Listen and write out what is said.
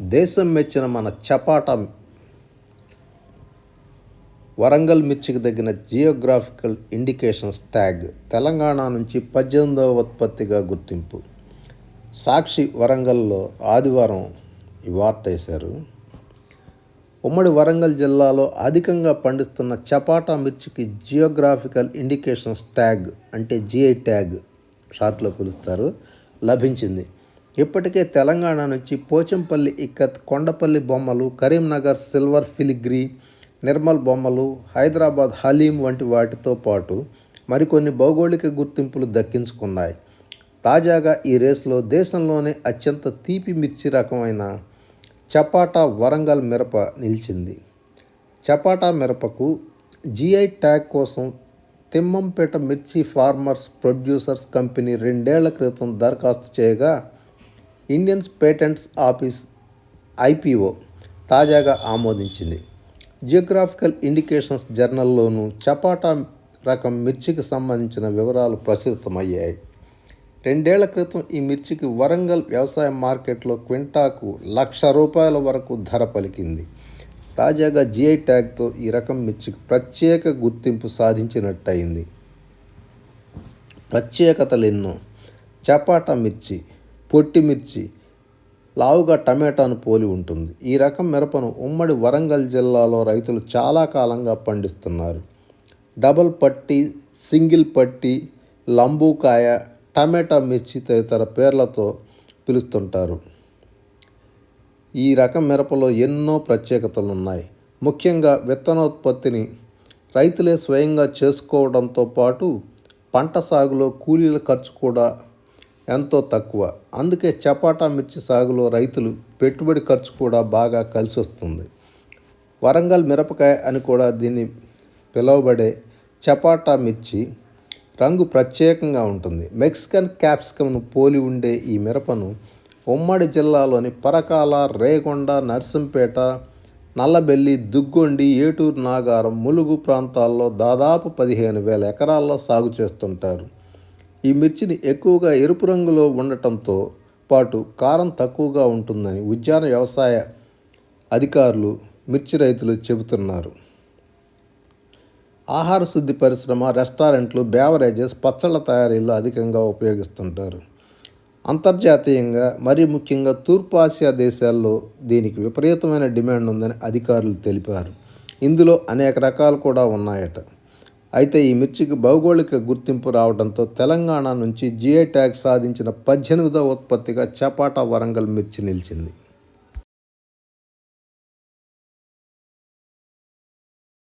దేశం మెచ్చిన మన చపాటా వరంగల్ మిర్చికి తగిన జియోగ్రాఫికల్ ఇండికేషన్స్ ట్యాగ్ తెలంగాణ నుంచి పద్దెనిమిదవ ఉత్పత్తిగా గుర్తింపు. సాక్షి వరంగల్లో ఆదివారం ఈ వార్త వేశారు. ఉమ్మడి వరంగల్ జిల్లాలో అధికంగా పండిస్తున్న చపాటా మిర్చికి జియోగ్రాఫికల్ ఇండికేషన్స్ ట్యాగ్ అంటే జిఐ ట్యాగ్ షార్ట్లో పిలుస్తారు. లభించింది. ఇప్పటికే తెలంగాణ నుంచి పోచంపల్లి ఇక్కత్ కొండపల్లి బొమ్మలు కరీంనగర్ సిల్వర్ ఫిలిగ్రీ నిర్మల్ బొమ్మలు హైదరాబాద్ హలీం వంటి వాటితో పాటు మరికొన్ని భౌగోళిక గుర్తింపులు దక్కించుకున్నాయి. తాజాగా ఈ రేసులో దేశంలోనే అత్యంత తీపి మిర్చి రకమైన చపాటా వరంగల్ మిరప నిలిచింది. చపాటా మిరపకు జిఐ ట్యాగ్ కోసం తిమ్మంపేట మిర్చి ఫార్మర్స్ ప్రొడ్యూసర్స్ కంపెనీ రెండేళ్ళ క్రితం దరఖాస్తు చేయగా ఇండియన్స్ పేటెంట్స్ ఆఫీస్ ఐపీఓ తాజాగా ఆమోదించింది. జియోగ్రాఫికల్ ఇండికేషన్స్ జర్నల్లోనూ చపాటా రకం మిర్చికి సంబంధించిన వివరాలు ప్రచురితమయ్యాయి. రెండేళ్ళ క్రితం ఈ మిర్చికి వరంగల్ వ్యవసాయ మార్కెట్లో క్వింటాకు లక్ష రూపాయల వరకు ధర పలికింది. తాజాగా జిఐ ట్యాగ్తో ఈ రకం మిర్చికి ప్రత్యేక గుర్తింపు సాధించినట్టయింది. ప్రత్యేకతలు ఎన్నో చపాటా మిర్చి పొట్టి మిర్చి లావుగా టమాటాను పోలి ఉంటుంది. ఈ రకం మిరపను ఉమ్మడి వరంగల్ జిల్లాలో రైతులు చాలా కాలంగా పండిస్తున్నారు. డబల్ పట్టి సింగిల్ పట్టి లంబూకాయ టమాటా మిర్చి తదితర పేర్లతో పిలుస్తుంటారు. ఈ రకం మిరపలో ఎన్నో ప్రత్యేకతలు ఉన్నాయి ముఖ్యంగా విత్తనోత్పత్తిని రైతులే స్వయంగా చేసుకోవడంతో పాటు పంట సాగులో కూలీల ఖర్చు కూడా ఎంతో తక్కువ. అందుకే చపాటా మిర్చి సాగులో రైతులు పెట్టుబడి ఖర్చు కూడా బాగా కలిసి వస్తుంది. వరంగల్ మిరపకాయ అని కూడా దీన్ని పిలువబడే చపాటా మిర్చి రంగు ప్రత్యేకంగా ఉంటుంది. మెక్సికన్ క్యాప్సికమ్ను పోలి ఉండే ఈ మిరపను ఉమ్మడి జిల్లాలోని పరకాల రేగొండ నర్సింపేట నల్లబెల్లి దుగ్గొండి ఏటూరు నాగారం ములుగు ప్రాంతాల్లో దాదాపు పదిహేను వేల ఎకరాల్లో సాగు చేస్తుంటారు. ఈ మిర్చిని ఎక్కువగా ఎరుపు రంగులో ఉండటంతో పాటు కారం తక్కువగా ఉంటుందని ఉద్యాన వ్యవసాయ అధికారులు మిర్చి రైతులు చెబుతున్నారు. ఆహార శుద్ధి పరిశ్రమ రెస్టారెంట్లు బేవరేజెస్ పచ్చళ్ళ తయారీలో అధికంగా ఉపయోగిస్తుంటారు. అంతర్జాతీయంగా మరీ ముఖ్యంగా తూర్పాసియా దేశాల్లో దీనికి విపరీతమైన డిమాండ్ ఉందని అధికారులు తెలిపారు. ఇందులో అనేక రకాలు కూడా ఉన్నాయట. అయితే ఈ మిర్చికి భౌగోళిక గుర్తింపు రావడంతో తెలంగాణ నుంచి జిఐ ట్యాగ్ సాధించిన పద్దెనిమిదవ ఉత్పత్తిగా చపాటా వరంగల్ మిర్చి నిలిచింది.